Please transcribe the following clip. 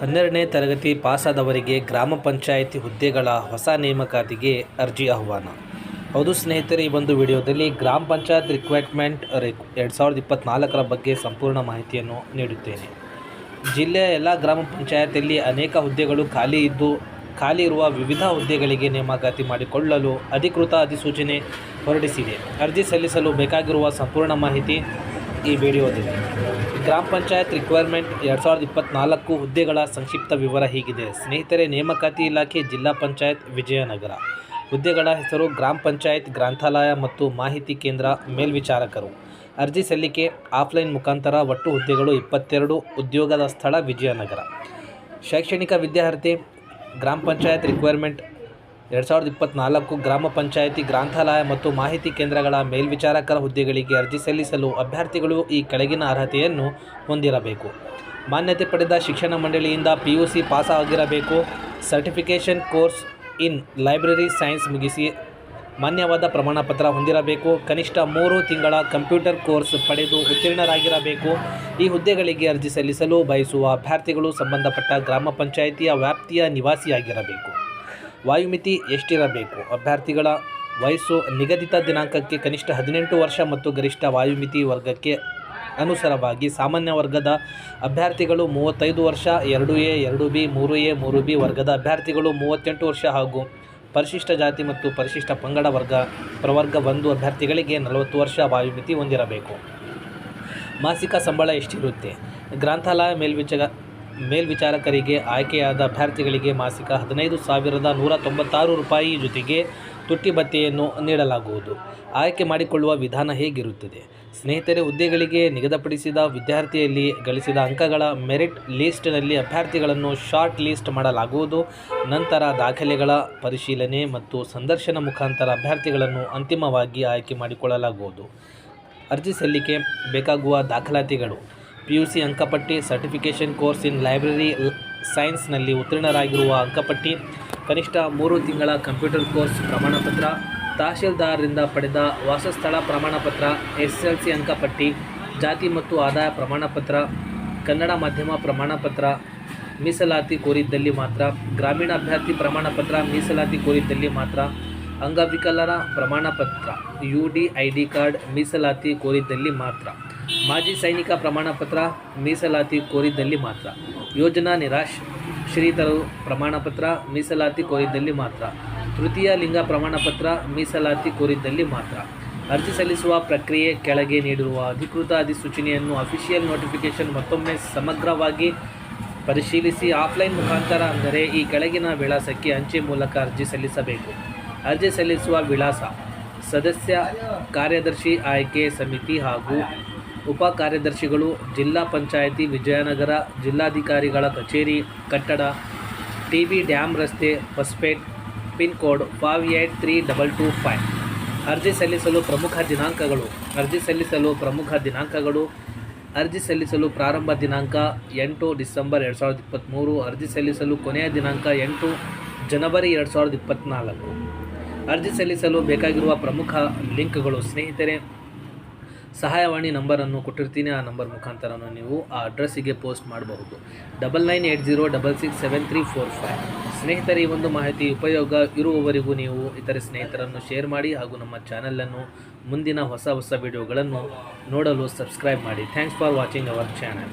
ಹನ್ನೆರಡನೇ ತರಗತಿ ಪಾಸಾದವರಿಗೆ ಗ್ರಾಮ ಪಂಚಾಯಿತಿ ಹುದ್ದೆಗಳ ಹೊಸ ನೇಮಕಾತಿಗೆ ಅರ್ಜಿ ಆಹ್ವಾನ. ಹೌದು ಸ್ನೇಹಿತರೆ, ಈ ಒಂದು ವಿಡಿಯೋದಲ್ಲಿ ಗ್ರಾಮ ಪಂಚಾಯತ್ ರಿಕ್ವೈರ್ಮೆಂಟ್ ಎರಡು ಸಾವಿರದ ಇಪ್ಪತ್ತ್ನಾಲ್ಕರ ಬಗ್ಗೆ ಸಂಪೂರ್ಣ ಮಾಹಿತಿಯನ್ನು ನೀಡುತ್ತೇನೆ. ಜಿಲ್ಲೆಯ ಎಲ್ಲ ಗ್ರಾಮ ಪಂಚಾಯತಿಯಲ್ಲಿ ಅನೇಕ ಹುದ್ದೆಗಳು ಖಾಲಿ ಇದ್ದು, ಖಾಲಿ ಇರುವ ವಿವಿಧ ಹುದ್ದೆಗಳಿಗೆ ನೇಮಕಾತಿ ಮಾಡಿಕೊಳ್ಳಲು ಅಧಿಕೃತ ಅಧಿಸೂಚನೆ ಹೊರಡಿಸಿದೆ. ಅರ್ಜಿ ಸಲ್ಲಿಸಲು ಬೇಕಾಗಿರುವ ಸಂಪೂರ್ಣ ಮಾಹಿತಿ ಈ ವಿಡಿಯೋದಲ್ಲಿ ಗ್ರಾಮ ಪಂಚಾಯತ್ ರಿಕ್ವೈರ್ಮೆಂಟ್ ಎರಡು ಸಾವಿರದ ಇಪ್ಪತ್ತ್ನಾಲ್ಕು ಹುದ್ದೆಗಳ ಸಂಕ್ಷಿಪ್ತ ವಿವರ ಹೀಗಿದೆ. ಸ್ನೇಹಿತರೆ, ನೇಮಕಾತಿ ಇಲಾಖೆ ಜಿಲ್ಲಾ ಪಂಚಾಯತ್ ವಿಜಯನಗರ. ಹುದ್ದೆಗಳ ಹೆಸರು ಗ್ರಾಮ ಪಂಚಾಯತ್ ಗ್ರಂಥಾಲಯ ಮತ್ತು ಮಾಹಿತಿ ಕೇಂದ್ರ ಮೇಲ್ವಿಚಾರಕರು. ಅರ್ಜಿ ಸಲ್ಲಿಕೆ ಆಫ್ಲೈನ್ ಮುಖಾಂತರ ಒಟ್ಟು ಹುದ್ದೆಗಳು ಇಪ್ಪತ್ತೆರಡು ಉದ್ಯೋಗದ ಸ್ಥಳ ವಿಜಯನಗರ. ಶೈಕ್ಷಣಿಕ ವಿದ್ಯಾರ್ಥಿ, ಗ್ರಾಮ ಪಂಚಾಯತ್ ರಿಕ್ವೈರ್ಮೆಂಟ್ ಎರಡು ಸಾವಿರದ ಇಪ್ಪತ್ತ್ನಾಲ್ಕು ಗ್ರಾಮ ಪಂಚಾಯಿತಿ ಗ್ರಂಥಾಲಯ ಮತ್ತು ಮಾಹಿತಿ ಕೇಂದ್ರಗಳ ಮೇಲ್ವಿಚಾರಕರ ಹುದ್ದೆಗಳಿಗೆ ಅರ್ಜಿ ಸಲ್ಲಿಸಲು ಅಭ್ಯರ್ಥಿಗಳು ಈ ಕೆಳಗಿನ ಅರ್ಹತೆಯನ್ನು ಹೊಂದಿರಬೇಕು. ಮಾನ್ಯತೆ ಪಡೆದ ಶಿಕ್ಷಣ ಮಂಡಳಿಯಿಂದ ಪಿ ಯು ಸಿ ಪಾಸ್ ಆಗಿರಬೇಕು certification course in library science ಮುಗಿಸಿ ಮಾನ್ಯವಾದ ಪ್ರಮಾಣಪತ್ರ ಹೊಂದಿರಬೇಕು. ಕನಿಷ್ಠ ಮೂರು ತಿಂಗಳ ಕಂಪ್ಯೂಟರ್ ಕೋರ್ಸ್ ಪಡೆದು ಉತ್ತೀರ್ಣರಾಗಿರಬೇಕು. ಈ ಹುದ್ದೆಗಳಿಗೆ ಅರ್ಜಿ ಸಲ್ಲಿಸಲು ಬಯಸುವ ಅಭ್ಯರ್ಥಿಗಳು ಸಂಬಂಧಪಟ್ಟ ಗ್ರಾಮ ಪಂಚಾಯಿತಿಯ ವ್ಯಾಪ್ತಿಯ ನಿವಾಸಿಯಾಗಿರಬೇಕು. ವಾಯುಮಿತಿ ಎಷ್ಟಿರಬೇಕು? ಅಭ್ಯರ್ಥಿಗಳ ವಯಸ್ಸು ನಿಗದಿತ ದಿನಾಂಕಕ್ಕೆ ಕನಿಷ್ಠ ಹದಿನೆಂಟು ವರ್ಷ ಮತ್ತು ಗರಿಷ್ಠ ವಾಯುಮಿತಿ ವರ್ಗಕ್ಕೆ ಅನುಸಾರವಾಗಿ ಸಾಮಾನ್ಯ ವರ್ಗದ ಅಭ್ಯರ್ಥಿಗಳು ಮೂವತ್ತೈದು ವರ್ಷ, ಎರಡು ಎ, ಎರಡು ಬಿ, ಮೂರು ಎ, ಮೂರು ಬಿ ವರ್ಗದ ಅಭ್ಯರ್ಥಿಗಳು ಮೂವತ್ತೆಂಟು ವರ್ಷ ಹಾಗೂ ಪರಿಶಿಷ್ಟ ಜಾತಿ ಮತ್ತು ಪರಿಶಿಷ್ಟ ಪಂಗಡ ವರ್ಗ ಪ್ರವರ್ಗ ಒಂದು ಅಭ್ಯರ್ಥಿಗಳಿಗೆ ನಲವತ್ತು ವರ್ಷ ವಾಯುಮಿತಿ ಹೊಂದಿರಬೇಕು. ಮಾಸಿಕ ಸಂಬಳ ಎಷ್ಟಿರುತ್ತೆ? ಗ್ರಂಥಾಲಯ ಮೇಲ್ವಿಚ ಮೇಲ್ವಿಚಾರಕರಿಗೆ ಆಯ್ಕೆಯಾದ ಅಭ್ಯರ್ಥಿಗಳಿಗೆ ಮಾಸಿಕ ಹದಿನೈದು ಸಾವಿರದ ನೂರ ತೊಂಬತ್ತಾರು ರೂಪಾಯಿ ಜೊತೆಗೆ ತುಟ್ಟಿ ಭತ್ಯೆಯನ್ನು ನೀಡಲಾಗುವುದು. ಆಯ್ಕೆ ಮಾಡಿಕೊಳ್ಳುವ ವಿಧಾನ ಹೇಗಿರುತ್ತದೆ? ಸ್ನೇಹಿತರೆ, ಹುದ್ದೆಗಳಿಗೆ ನಿಗದಿಪಡಿಸಿದ ವಿದ್ಯಾರ್ಥಿಯಲ್ಲಿ ಗಳಿಸಿದ ಅಂಕಗಳ ಮೆರಿಟ್ ಲಿಸ್ಟ್ನಲ್ಲಿ ಅಭ್ಯರ್ಥಿಗಳನ್ನು ಶಾರ್ಟ್ ಲಿಸ್ಟ್ ಮಾಡಲಾಗುವುದು. ನಂತರ ದಾಖಲೆಗಳ ಪರಿಶೀಲನೆ ಮತ್ತು ಸಂದರ್ಶನ ಮುಖಾಂತರ ಅಭ್ಯರ್ಥಿಗಳನ್ನು ಅಂತಿಮವಾಗಿ ಆಯ್ಕೆ ಮಾಡಿಕೊಳ್ಳಲಾಗುವುದು. ಅರ್ಜಿ ಸಲ್ಲಿಕೆ ಬೇಕಾಗುವ ದಾಖಲಾತಿಗಳು. ಪಿ ಯು ಸಿ ಅಂಕಪಟ್ಟಿ ಸರ್ಟಿಫಿಕೇಷನ್ ಕೋರ್ಸ್ ಇನ್ ಲೈಬ್ರರಿ ಸೈನ್ಸ್ನಲ್ಲಿ ಉತ್ತೀರ್ಣರಾಗಿರುವ ಅಂಕಪಟ್ಟಿ ಕನಿಷ್ಠ ಮೂರು ತಿಂಗಳ ಕಂಪ್ಯೂಟರ್ ಕೋರ್ಸ್ ಪ್ರಮಾಣಪತ್ರ, ತಹಶೀಲ್ದಾರರಿಂದ ಪಡೆದ ವಾಸಸ್ಥಳ ಪ್ರಮಾಣಪತ್ರ ಎಸ್ ಎಲ್ ಸಿ ಅಂಕಪಟ್ಟಿ, ಜಾತಿ ಮತ್ತು ಆದಾಯ ಪ್ರಮಾಣಪತ್ರ, ಕನ್ನಡ ಮಾಧ್ಯಮ ಪ್ರಮಾಣಪತ್ರ ಮೀಸಲಾತಿ ಕೋರಿದ್ದಲ್ಲಿ ಮಾತ್ರ ಗ್ರಾಮೀಣ ಅಭ್ಯರ್ಥಿ ಪ್ರಮಾಣಪತ್ರ ಮೀಸಲಾತಿ ಕೋರಿದ್ದಲ್ಲಿ ಮಾತ್ರ, ಅಂಗವಿಕಲರ ಪ್ರಮಾಣಪತ್ರ, U D I D card ಮೀಸಲಾತಿ ಕೋರಿದ್ದಲ್ಲಿ ಮಾತ್ರ. ಮಾಜಿ ಸೈನಿಕ ಪ್ರಮಾಣಪತ್ರ ಮೀಸಲಾತಿ ಕೋರಿದ್ದಲ್ಲಿ ಮಾತ್ರ. ಯೋಜನಾ ನಿರಾಶ್ ಶ್ರೀತರು ಪ್ರಮಾಣ ಪ್ರಮಾಣಪತ್ರ ಮೀಸಲಾತಿ ಕೋರಿದ್ದಲ್ಲಿ ಮಾತ್ರ. ತೃತೀಯ ಲಿಂಗ ಪ್ರಮಾಣಪತ್ರ ಮೀಸಲಾತಿ ಕೋರಿದ್ದಲ್ಲಿ ಮಾತ್ರ. ಅರ್ಜಿ ಸಲ್ಲಿಸುವ ಪ್ರಕ್ರಿಯೆ ಕೆಳಗೆ ನೀಡಿರುವ ಅಧಿಕೃತ ಅಧಿಸೂಚನೆಯನ್ನು ಅಫಿಷಿಯಲ್ ನೋಟಿಫಿಕೇಷನ್ ಮತ್ತೊಮ್ಮೆ ಸಮಗ್ರವಾಗಿ ಪರಿಶೀಲಿಸಿ ಆಫ್ಲೈನ್ ಮುಖಾಂತರ ಅಂದರೆ ಈ ಕೆಳಗಿನ ವಿಳಾಸಕ್ಕೆ ಅಂಚೆ ಮೂಲಕ ಅರ್ಜಿ ಸಲ್ಲಿಸಬೇಕು. ಅರ್ಜಿ ಸಲ್ಲಿಸುವ ವಿಳಾಸ, ಸದಸ್ಯ ಕಾರ್ಯದರ್ಶಿ ಆಯ್ಕೆ ಸಮಿತಿ ಹಾಗೂ ಉಪ ಕಾರ್ಯದರ್ಶಿಗಳು, ಜಿಲ್ಲಾ ಪಂಚಾಯಿತಿ, ವಿಜಯನಗರ ಜಿಲ್ಲಾಧಿಕಾರಿಗಳ ಕಚೇರಿ, ಕಟ್ಟಡ ಟಿ ಬಿ ಡ್ಯಾಮ್ ರಸ್ತೆ, Hospet, pin code five eight three double two five. ಅರ್ಜಿ ಸಲ್ಲಿಸಲು ಪ್ರಮುಖ ದಿನಾಂಕಗಳು. ಅರ್ಜಿ ಸಲ್ಲಿಸಲು ಪ್ರಮುಖ ದಿನಾಂಕಗಳು. ಅರ್ಜಿ ಸಲ್ಲಿಸಲು ಪ್ರಾರಂಭ ದಿನಾಂಕ ಎಂಟು ಡಿಸೆಂಬರ್ ಎರಡು ಸಾವಿರದ ಇಪ್ಪತ್ತ್ಮೂರು ಅರ್ಜಿ ಸಲ್ಲಿಸಲು ಕೊನೆಯ ದಿನಾಂಕ ಎಂಟು ಜನವರಿ ಎರಡು ಸಾವಿರದ ಇಪ್ಪತ್ತ್ನಾಲ್ಕು ಅರ್ಜಿ ಸಲ್ಲಿಸಲು ಬೇಕಾಗಿರುವ ಪ್ರಮುಖ ಲಿಂಕ್ಗಳು ಸ್ನೇಹಿತರೆ ಸಹಾಯವಾಣಿ ನಂಬರನ್ನು ಕೊಟ್ಟಿರ್ತೀನಿ, ಆ ನಂಬರ್ ಮುಖಾಂತರ ನೀವು ಆ ಅಡ್ರೆಸ್ಸಿಗೆ ಪೋಸ್ಟ್ ಮಾಡಬಹುದು. Double nine eight zero double six seven three four five. ಸ್ನೇಹಿತರೆ, ಈ ಒಂದು ಮಾಹಿತಿ ಉಪಯೋಗ ಇರುವವರೆಗೂ ನೀವು ಇತರೆ ಸ್ನೇಹಿತರನ್ನು ಶೇರ್ ಮಾಡಿ ಹಾಗೂ ನಮ್ಮ ಚಾನಲನ್ನು ಮುಂದಿನ ಹೊಸ ಹೊಸ ವಿಡಿಯೋಗಳನ್ನು ನೋಡಲು ಸಬ್ಸ್ಕ್ರೈಬ್ ಮಾಡಿ. Thanks for watching our channel.